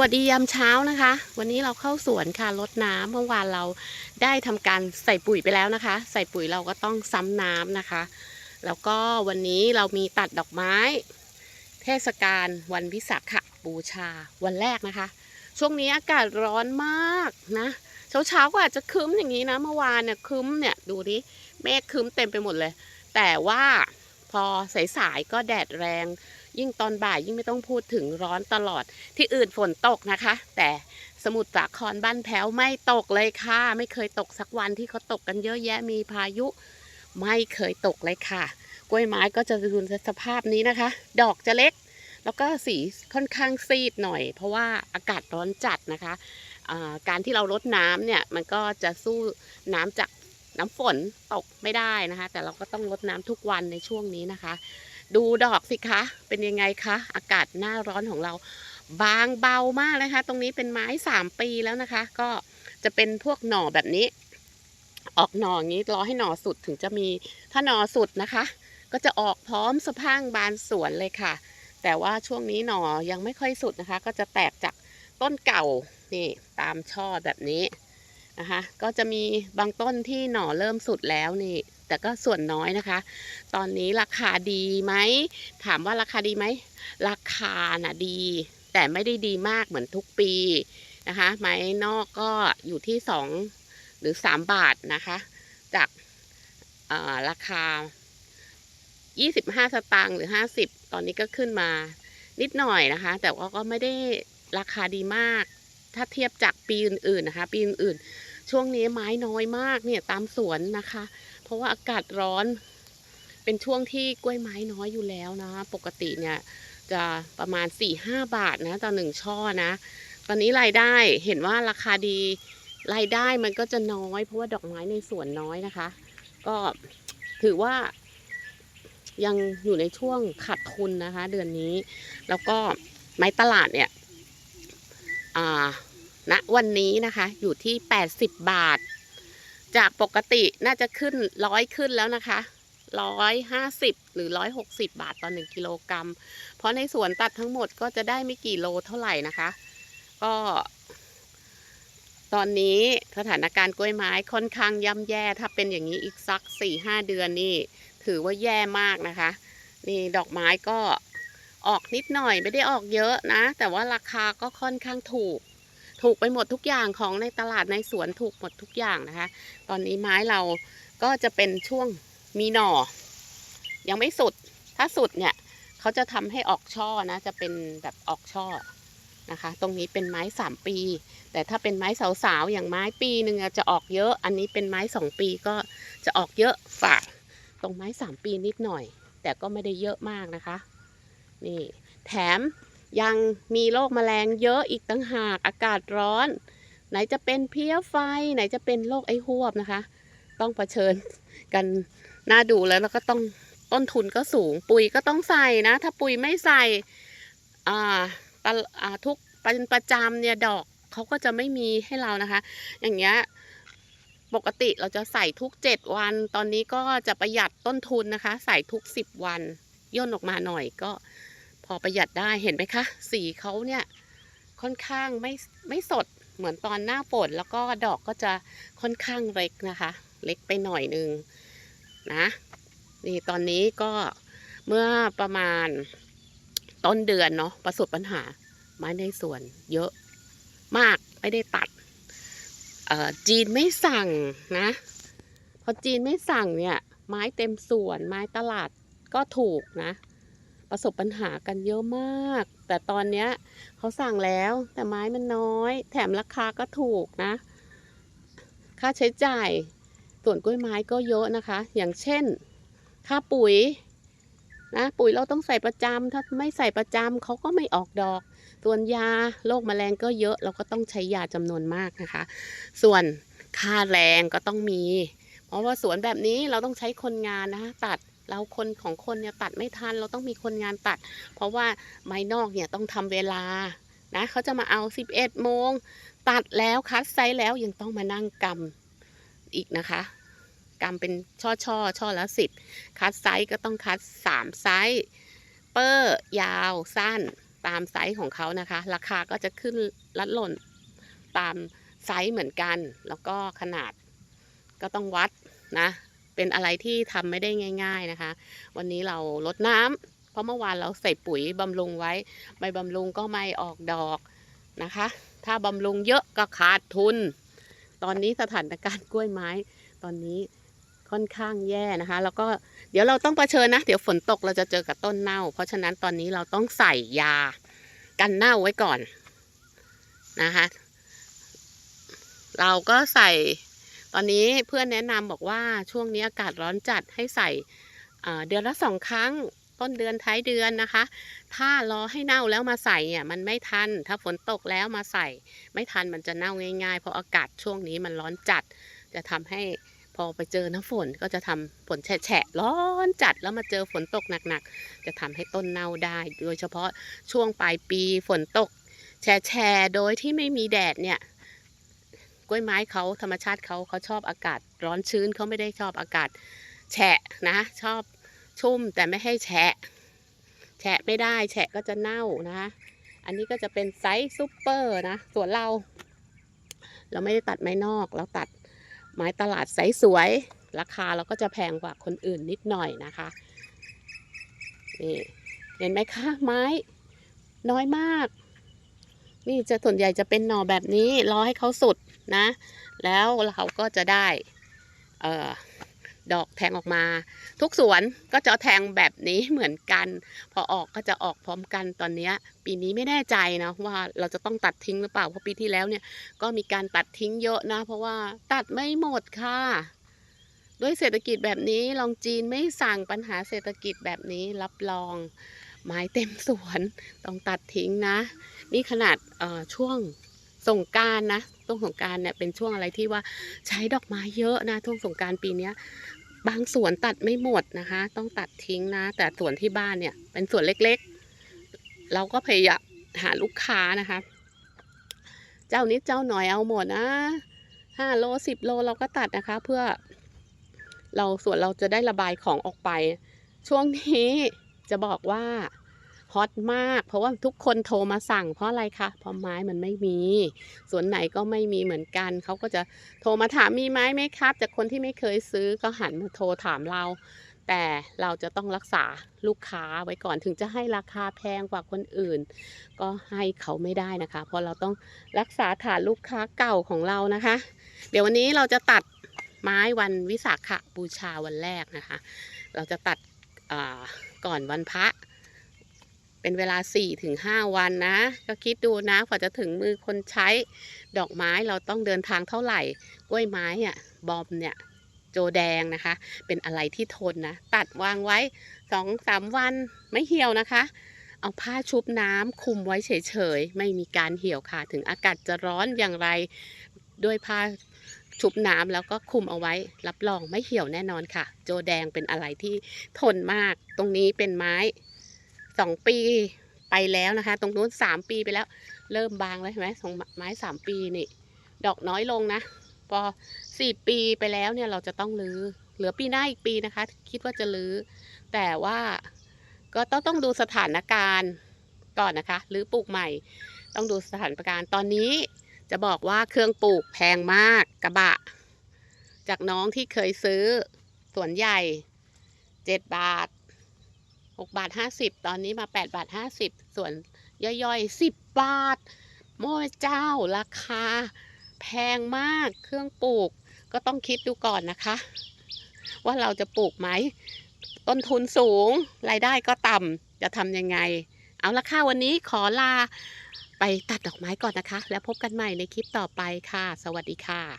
วัสดียามเช้านะคะ วันนี้เราเข้าสวนค่ะรดน้ำเมื่อวานเราได้ทำการใส่ปุ๋ยไปแล้วนะคะ ใส่ปุ๋ยเราก็ต้องซ้ำน้ำนะคะ แล้วก็วันนี้เรามีตัดดอกไม้ เทศกาลวันวิสาขบูชาวันแรกนะคะ ช่วงนี้อากาศร้อนมากนะเช้าเช้าก็อาจจะคึ้มอย่างนี้นะเมื่อวานเนี่ยคึ้มเนี่ยดูดิเมฆคึ้มเต็มไปหมดเลย แต่ว่าพอสายๆก็แดดแรง ยิ่งตอนบ่ายยิ่งไม่ต้องพูดถึงร้อนตลอด ที่อื่นฝนตกนะคะ แต่สมุทรสาครบ้านแพ้วไม่ตกเลยค่ะ ไม่เคยตกสักวันที่เขาตกกันเยอะแยะมีพายุ ไม่เคยตกเลยค่ะ กล้วยไม้ก็จะดูสภาพนี้นะคะ ดอกจะเล็ก แล้วก็สีค่อนข้างซีดหน่อย เพราะว่าอากาศร้อนจัดนะคะการที่เรารดน้ำเนี่ยมันก็จะสู้น้ำจากน้ำฝนตกไม่ได้นะคะ แต่เราก็ต้องรดน้ำทุกวันในช่วงนี้นะคะ ดูดอกสิคะ เป็นยังไงคะ อากาศหน้าร้อนของเรา บางเบามากนะคะ ตรงนี้เป็นไม้สามปีแล้วนะคะ ก็จะเป็นพวกหน่อแบบนี้ ออกหน่ออย่างนี้รอให้หน่อสุดถึงจะมี ถ้าหน่อสุดนะคะ ก็จะออกพร้อมสะพังบานสวนเลยค่ะ แต่ว่าช่วงนี้หน่อยังไม่ค่อยสุดนะคะ ก็จะแตกจากต้นเก่านี่ตามช่อแบบนี้นะคะ ก็จะมีบางต้นที่หน่อเริ่มสุดแล้วนี่ แต่ก็ส่วนน้อยนะคะ ตอนนี้ราคาดีไหม ถามว่าราคาดีไหม ราคาน่ะดี แต่ไม่ได้ดีมากเหมือนทุกปีนะคะ ไม้นอกก็อยู่ที่สองหรือสามบาทนะคะ จาการาคา 25 สตางค์หรือ 50 ตอนนี้ก็ขึ้นมานิดหน่อยนะคะ แต่ว่าก็ไม่ได้ราคาดีมาก ถ้าเทียบจากปีอื่นๆนะคะ ปีอื่นๆช่วงนี้ไม้น้อยมากเนี่ยตามสวนนะคะ เพราะว่าอากาศร้อน เป็นช่วงที่กล้วยไม้น้อยอยู่แล้วนะ ปกติเนี่ยจะประมาณ 4-5 บาทนะต่อหนึ่งช่อนะ ตอนนี้รายได้เห็นว่าราคาดีรายได้มันก็จะน้อย เพราะว่าดอกไม้ในสวนน้อยนะคะ ก็ถือว่า ยังอยู่ในช่วงขาดทุนนะคะ เดือนนี้ แล้วก็ไม้ตลาดเนี่ยอ่าณวันนี้นะคะ อยู่ที่ 80 บาท จากปกติน่าจะขึ้นร้อยขึ้นแล้วนะคะร้อยห้าสิบหรือร้อยหกสิบาทต่อหนึ่งกิโลกรัม เพราะในสวนตัดทั้งหมดก็จะได้ไม่กี่โลเท่าไหร่นะคะ ก็ ตอนนี้สถานการณ์กล้วยไม้ค่อนข้างย่ำแย่ ถ้าเป็นอย่างนี้อีกสักสี่ห้าเดือนนี่ ถือว่าแย่มากนะคะ นี่ดอกไม้ก็ออกนิดหน่อยไม่ได้ออกเยอะนะ แต่ว่าราคาก็ค่อนข้างถูก ถูกไปหมดทุกอย่างของในตลาดในสวนถูกหมดทุกอย่างนะคะ ตอนนี้ไม้เราก็จะเป็นช่วงมีหน่อ ยังไม่สุด ถ้าสุดเนี่ยเขาจะทำให้ออกช่อนะ จะเป็นแบบออกช่อนะคะ ตรงนี้เป็นไม้สามปี แต่ถ้าเป็นไม้สาวๆอย่างไม้ปีหนึ่งจะออกเยอะ อันนี้เป็นไม้สองปีก็จะออกเยอะฝากตรงไม้สามปีนิดหน่อย แต่ก็ไม่ได้เยอะมากนะคะ นี่แถม ยังมีโรคแมลงเยอะอีกตั้งหากอากาศร้อน ไหนจะเป็นเพี้ยไฟ ไหนจะเป็นโรคไอหวบนะคะ ต้องเผชิญกันน่าดูแล้วแล้วก็ต้องต้นทุนก็สูง ปุ๋ยก็ต้องใส่นะ ถ้าปุ๋ยไม่ใส่อ่าตะอ่าทุกเป็นประจำเนี่ยดอกเขาก็จะไม่มีให้เรานะคะ อย่างเงี้ยปกติเราจะใส่ทุก 7 วัน ตอนนี้ก็จะประหยัดต้นทุนนะคะ ใส่ทุก 10 วันย่นออกมาหน่อยก็ พอประหยัดได้เห็นไหมคะ สีเขาเนี่ยค่อนข้างไม่ไม่สดเหมือนตอนหน้าฝนแล้วก็ดอกก็จะค่อนข้างเล็กนะคะ เล็กไปหน่อยนึงนะนี่ตอนนี้ก็เมื่อประมาณต้นเดือนเนาะประสบปัญหา ไม้ในสวนเยอะมากไม่ได้ตัดจีนไม่สั่งนะ พอจีนไม่สั่งเนี่ย ไม้เต็มสวนไม้ตลาดก็ถูกนะ ประสบปัญหากันเยอะมาก แต่ตอนเนี้ยเขาสั่งแล้วแต่ไม้มันน้อย แถมราคาก็ถูกนะ ค่าใช้จ่ายส่วนกล้วยไม้ก็เยอะนะคะ อย่างเช่น ค่าปุ๋ยนะปุ๋ยเราต้องใส่ประจำถ้าไม่ใส่ประจำเขาก็ไม่ออกดอก ส่วนยาโรคแมลงก็เยอะเราก็ต้องใช้ยาจำนวนมากนะคะ ส่วนค่าแรงก็ต้องมี เพราะว่าสวนแบบนี้เราต้องใช้คนงานนะคะตัด เราคนของคนเนี่ยตัดไม่ทัน เราต้องมีคนงานตัด เพราะว่าไม้นอกเนี่ยต้องทำเวลานะเขาจะมาเอา 11โมงตัดแล้วคัดไซส์แล้วยังต้องมานั่งกำอีกนะคะกำเป็นช่อช่อช่อละสิบคัดไซส์ก็ต้องคัดสามไซส์เปอร์ยาวสั้นตามไซส์ของเขานะคะ ราคาก็จะขึ้นลัดหล่นตามไซส์เหมือนกัน แล้วก็ขนาดก็ต้องวัดนะ เป็นอะไรที่ทำไม่ได้ง่าย ๆนะคะ วันนี้เราลดน้ำเพราะเมื่อวานเราใส่ปุ๋ยบำรุงไว้ไม่บำรุงก็ไม่ออกดอกนะคะ ถ้าบำรุงเยอะก็ขาดทุน ตอนนี้สถานการณ์กล้วยไม้ ตอนนี้ค่อนข้างแย่นะคะ แล้วก็เดี๋ยวเราต้องเผชิญนะ เดี๋ยวฝนตกเราจะเจอกับต้นเน่า เพราะฉะนั้นตอนนี้เราต้องใส่ยากันเน่าไว้ก่อนนะคะ เราก็ใส่ อนนี้เพื่อนแนะนำบอกว่าช่วงนี้อากาศร้อนจัดให้ใส่เดือนละสองครั้งต้นเดือนท้ายเดือนนะคะ ถ้ารอให้เน่าแล้วมาใส่เนี่ยมันไม่ทัน ถ้าฝนตกแล้วมาใส่ ไม่ทันมันจะเน่าง่ายๆ เพราะอากาศช่วงนี้มันร้อนจัด จะทำให้พอไปเจอน้ำฝนก็จะทำฝนแฉะร้อนจัดแล้วมาเจอฝนตกหนักๆ จะทำให้ต้นเน่าได้ โดยเฉพาะช่วงปลายปีฝนตก แฉะโดยที่ไม่มีแดดเนี่ย กล้วยไม้เขาธรรมชาติเขาเขาชอบอากาศร้อนชื้นเขาไม่ได้ชอบอากาศแฉะนะ ชอบชุ่มแต่ไม่ให้แฉะ แฉะไม่ได้แฉะก็จะเน่านะอันนี้ก็จะเป็นไซส์ซูเปอร์นะส่วนเรา เราไม่ได้ตัดไม้นอกเราตัดไม้ตลาดไซส์สวย ราคาเราก็จะแพงกว่าคนอื่นนิดหน่อยนะคะนี่เห็นไหมคะไม้น้อยมาก นี่จะส่วนใหญ่จะเป็นหน่อแบบนี้รอให้เขาสุด นะ แล้วเราก็จะได้เอ่อดอกแทงออกมา ทุกสวนก็จะแทงแบบนี้เหมือนกัน พอออกก็จะออกพร้อมกันตอนนี้ปีนี้ไม่แน่ใจนะว่าเราจะต้องตัดทิ้งหรือเปล่าเพราะปีที่แล้วเนี่ยก็มีการตัดทิ้งเยอะนะ เพราะว่าตัดไม่หมดค่ะด้วยเศรษฐกิจแบบนี้ลองจีนไม่สั่งปัญหาเศรษฐกิจแบบนี้รับรอง ไม้เต็มสวนต้องตัดทิ้งนะ นี่ขนาดช่วง สงการนะช่วงสงการเนี่ยเป็นช่วงอะไรที่ว่าใช้ดอกไม้เยอะนะช่วงสงการปีเนี้ยบางสวนตัดไม่หมดนะคะ ต้องตัดทิ้งนะ แต่สวนที่บ้านเนี่ย เป็นสวนเล็กๆ เราก็พยายามหาลูกค้านะคะ เจ้านิดเจ้าหน่อยเอาหมดนะห้าโลสิบโลเราก็ตัดนะคะ เพื่อ เราสวนเราจะได้ระบายของออกไป ช่วงนี้จะบอกว่า อตมาก เพราะว่าทุกคนโทรมาสั่งเพราะอะไรคะเพราะไม้มันไม่มี สวนไหนก็ไม่มีเหมือนกัน เขาก็จะโทรมาถามมีไม้ไหมครับ จากคนที่ไม่เคยซื้อก็หันมาโทรถามเรา แต่เราจะต้องรักษาลูกค้าไว้ก่อนถึงจะให้ราคาแพงกว่าคนอื่น ก็ให้เขาไม่ได้นะคะ เพราะเราต้องรักษาฐานลูกค้าเก่าของเรานะคะ เดี๋ยววันนี้เราจะตัดไม้วันวิสาขบูชาวันแรกนะคะ เราจะตัดก่อนวันพระ เป็นเวลา 4-5 วันนะ ก็คิดดูนะกว่าจะถึงมือคนใช้ดอกไม้เราต้องเดินทางเท่าไหร่ กล้วยไม้อะบอมเนี่ยโจแดงนะคะ เป็นอะไรที่ทนนะ ตัดวางไว้ 2-3 วันไม่เหี่ยวนะคะ เอาผ้าชุบน้ำคุมไว้เฉยๆ ไม่มีการเหี่ยวค่ะ ถึงอากาศจะร้อนอย่างไรด้วยผ้าชุบน้ำแล้วก็คุมเอาไว้ รับรองไม่เหี่ยวแน่นอนค่ะ โจแดงเป็นอะไรที่ทนมาก ตรงนี้เป็นไม้ สองปีไปแล้วนะคะ ตรงนู้นสามปีไปแล้ว เริ่มบางแล้วเห็นไหมสองไม้สามปีนี่ ดอกน้อยลงนะ พอสี่ปีไปแล้วเนี่ยเราจะต้องรื้อเหลือปีหน้าอีกปีนะคะ คิดว่าจะรื้อ แต่ว่าก็ต้องต้องดูสถานการณ์ก่อนนะคะหรือปลูกใหม่ ต้องดูสถานการณ์ตอนนี้จะบอกว่าเครื่องปลูกแพงมากกระบะ จากน้องที่เคยซื้อสวนใหญ่เจ็ดบาท หกบาทห้าสิบตอนนี้มาแปดบาทห้าสิบส่วนย่อยๆสิบบาท โม้ยเจ้าราคา แพงมากเครื่องปลูก ก็ต้องคิดดูก่อนนะคะ ว่าเราจะปลูกไหม ต้นทุนสูง รายได้ก็ต่ำจะทำยังไง เอาละค่ะวันนี้ขอลาไปตัดดอกไม้ก่อนนะคะ แล้วพบกันใหม่ในคลิปต่อไปค่ะ สวัสดีค่ะ